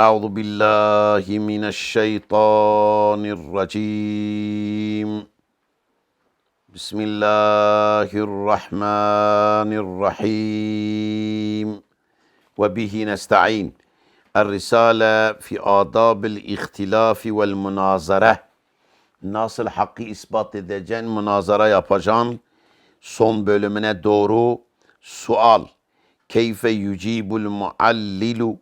أعوذ بالله من الشيطان الرجيم بسم الله الرحمن الرحيم وبه نستعين الرسالة في آداب الاختلاف والمناظرة Nasıl hakkı ispat edeceksin, münazara yapacaksın. Son bölümüne doğru sual. Keyfe yucibul muallilu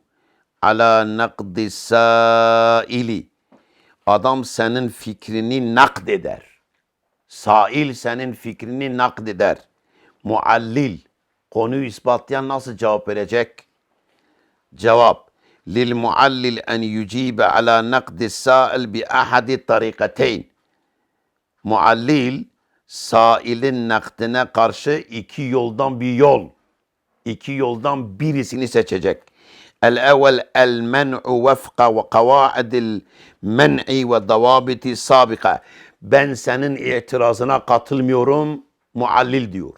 ala nakdi saili. Adam senin fikrini nakdeder. Sail senin fikrini nakdeder. Muallil. Konuyu ispatlayan nasıl cevap verecek? Cevap. Lil muallil en yucibe ala nakdi sail bi ahadi tarikateyn. Muallil sailin nakdine karşı iki yoldan bir yol. iki yoldan birisini seçecek. Vefka ve kavaidil men'i ve davabiti sabika. Ben senin itirazına katılmıyorum muallil diyor.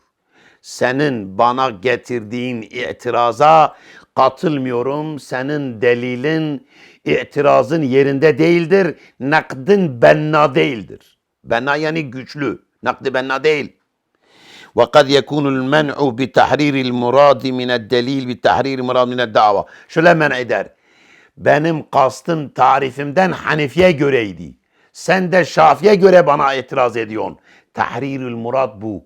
Senin bana getirdiğin itiraza katılmıyorum. Senin delilin, itirazın yerinde değildir. Nakdin benna değildir. Benna yani güçlü. Nakdi benna değil. وقد يكون المنع بتحرير المراد من الدليل بتحرير المراد من الدعوة. Şöyle men eder. Benim kastım tarifimden Hanefi'ye göreydi. Sen de Şafi'ye göre bana itiraz ediyorsun. Tahrirül murad bu.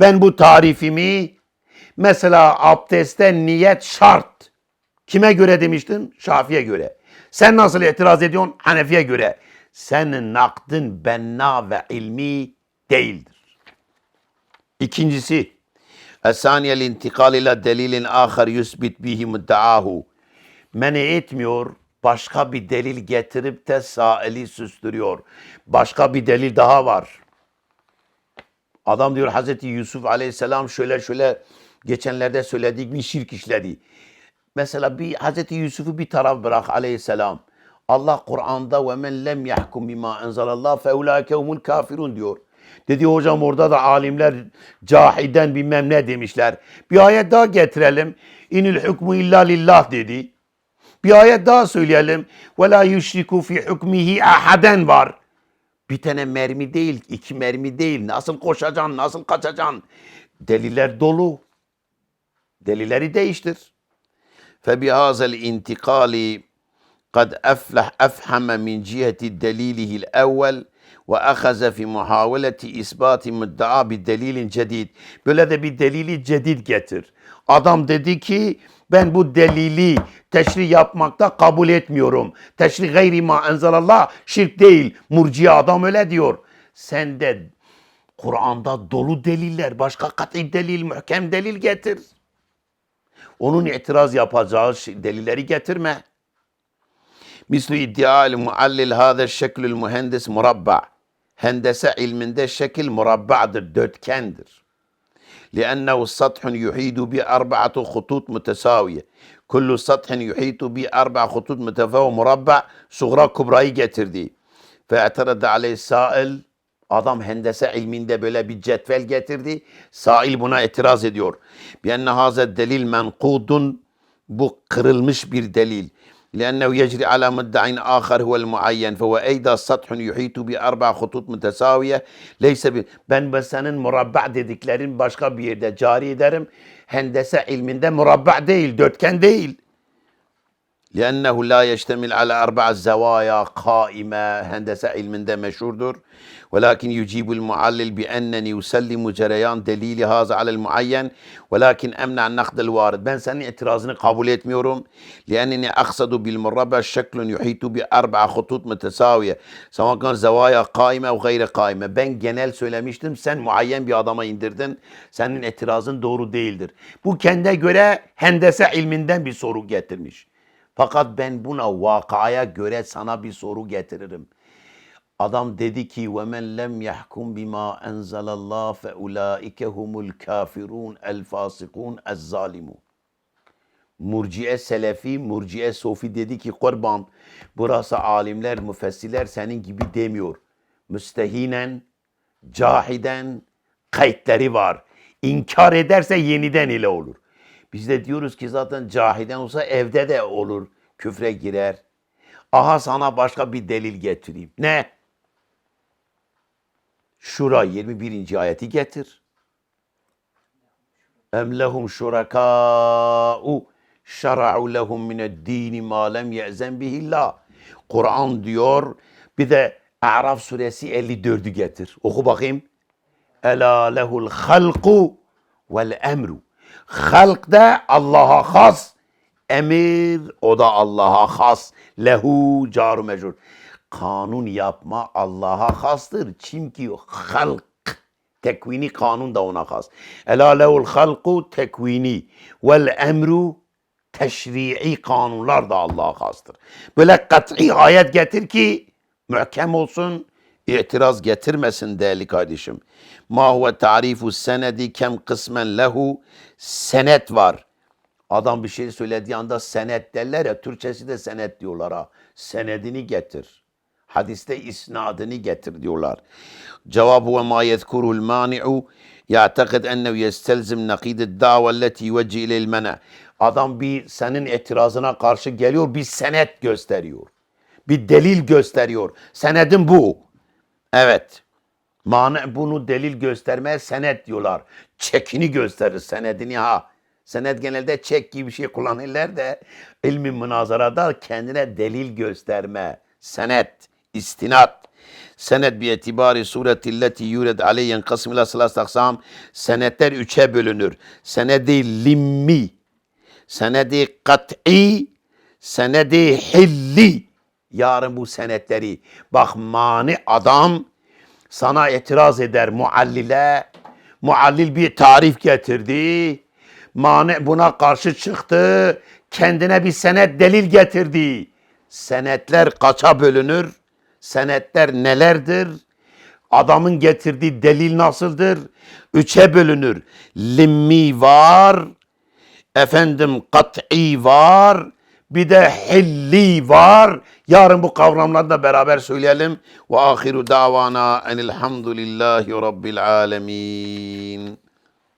Ben bu tarifimi mesela abdestte niyet şart. Kime göre demiştin? Şafi'ye göre. Sen nasıl itiraz ediyorsun? Hanefi'ye göre. Senin nakdin benna ve ilmi değildir. İkincisi, Esaniyel intikal ila delilin ahar yusbit bihi muddaahu. Mene etmiyor, başka bir delil getirip de saili süstürüyor. Başka bir delil daha var. Adam diyor Hazreti Yusuf aleyhisselam şöyle şöyle geçenlerde söyledik bir şirk işledi. Mesela bir Hazreti Yusuf'u bir taraf bırak aleyhisselam. Allah Kur'an'da ve men lem yahkum bima enzelallah fe ulaike humul kafirun diyor. Dedi hocam orada da alimler cahiden bilmem ne demişler. Bir ayet daha getirelim. İnil hukmu illa lillah dedi. Bir ayet daha söyleyelim. Ve la yüşriku fi hukmihi ahaden var. Bir tane mermi değil, iki mermi değil. Nasıl koşacaksın, nasıl kaçacaksın? Deliller dolu. Delilleri değiştir. فبهذا الانتقال قد أفلح أفهم من جهة دليله الأول ve ahaze fi muhaveleti isbati müddaa bir delilin cedid. Böyle de bir delili cedid getir. Adam dedi ki ben bu delili teşri yapmakta kabul etmiyorum. Teşri gayri ma enzelallah şirk değil. Murciye adam öyle diyor. Sen de Kur'an'da dolu deliller, başka kat'i delil, mühkem delil getir. Onun itiraz yapacağı delilleri getirme. Mislu iddial muallil hâze şeklül mühendis murabba. Hendese ilminde şekil murabba'dır, dörtgendir. لأنه سطح يحيط بأربعة خطوط متساوية كل سطح يحيط بأربع خطوط متفاوية مربع صغرى كبرى getirdi. فاعترض عليه السائل Adam hendese ilminde böyle bir cetvel getirdi. Sail buna itiraz ediyor. Bienne haze delil menkudun bu kırılmış bir delil. لأنه يجري على مدع آخر هو المعين فهو أيضا سطح يحيط بأربع خطوط متساوية. ليس ب... بن بسنن مربع ديكلارين باشقا بيرده جاري درم هندسة علمين ده مربع ديل دوتكن ديل. لأنه لا يشتمل على أربع زوايا قائمة هندسة علم مشهور ولكن يجيب المعلل بأنني أسلم جريان دليل هذا على المعين ولكن أمنع النقد الوارد ben senin itirazını kabul etmiyorum لأنني أقصد بالمربع شكل يحيط بأربع خطوط متساوية سواء كان زوايا قائمة أو غير قائمة ben genel söylemiştim sen muayyen bir adama indirdin senin itirazın doğru değildir bu kendine göre hendese ilminden bir soru getirmiş fakat ben buna vakaya göre sana bir soru getiririm. Adam dedi ki ve men lem yahkum bima enzelallah fe ulaike humul kafirun el fasikun ez zalimun. Murciye Selefi, Murciye Sofi dedi ki kurban burası alimler, müfessirler senin gibi demiyor. Müstehinen, cahiden kayıtları var. İnkar ederse yeniden ile olur. Biz de diyoruz ki zaten cahiden olsa evde de olur. küfre girer. Aha sana başka bir delil getireyim. Ne? Şura 21. ayeti getir. Em lehum şurakâ'u şera'u lehum mined-dîni mâ lem ye'zen. Kur'an diyor. Bir de A'raf suresi 54'ü getir. Oku bakayım. Ela lehul halku vel emru. Halk da Allah'a has. Emir o da Allah'a has. Lehu caru mecrur. Kanun yapma Allah'a hastır. Çünkü halk tekvini kanun da ona has. Ela lehul halku tekvini vel emru teşri'i kanunlar da Allah'a hastır. Böyle kat'i ayet getir ki mühkem olsun, itiraz getirmesin değerli kardeşim. Ma huve tarifu senedi kem kısmen lehu senet var. Adam bir şey söylediği anda senet derler ya, Türkçesi de senet diyorlar ha. Senedini getir. Hadiste isnadını getir diyorlar. Cevabı ve ma yezkuru'l mani'u ya'tekid ennehu yestelzim nakid da've alleti yuvecci ileyl mena. Adam bir senin itirazına karşı geliyor, bir senet gösteriyor. Bir delil gösteriyor. Senedin bu. Evet. Mane bunu delil göstermeye senet diyorlar. Çekini gösterir senedini ha. Senet genelde çek gibi bir şey kullanırlar da ilmi münazarada kendine delil gösterme. Senet, istinat. Senet bi etibari suretilleti yured aleyyen kasım ila salas aksam. Senetler üçe bölünür. Senedi limmi, senedi kat'i, senedi hilli. Yarın bu senetleri bak mani adam sana itiraz eder muallile. Muallil bir tarif getirdi. Mani buna karşı çıktı. Kendine bir senet delil getirdi. Senetler kaça bölünür? Senetler nelerdir? Adamın getirdiği delil nasıldır? Üçe bölünür. Limmi var, efendim kat'i var, bir de hilli var. Yarın bu kavramları da beraber söyleyelim. Ve ahiru davana enilhamdülillahi rabbil alemin.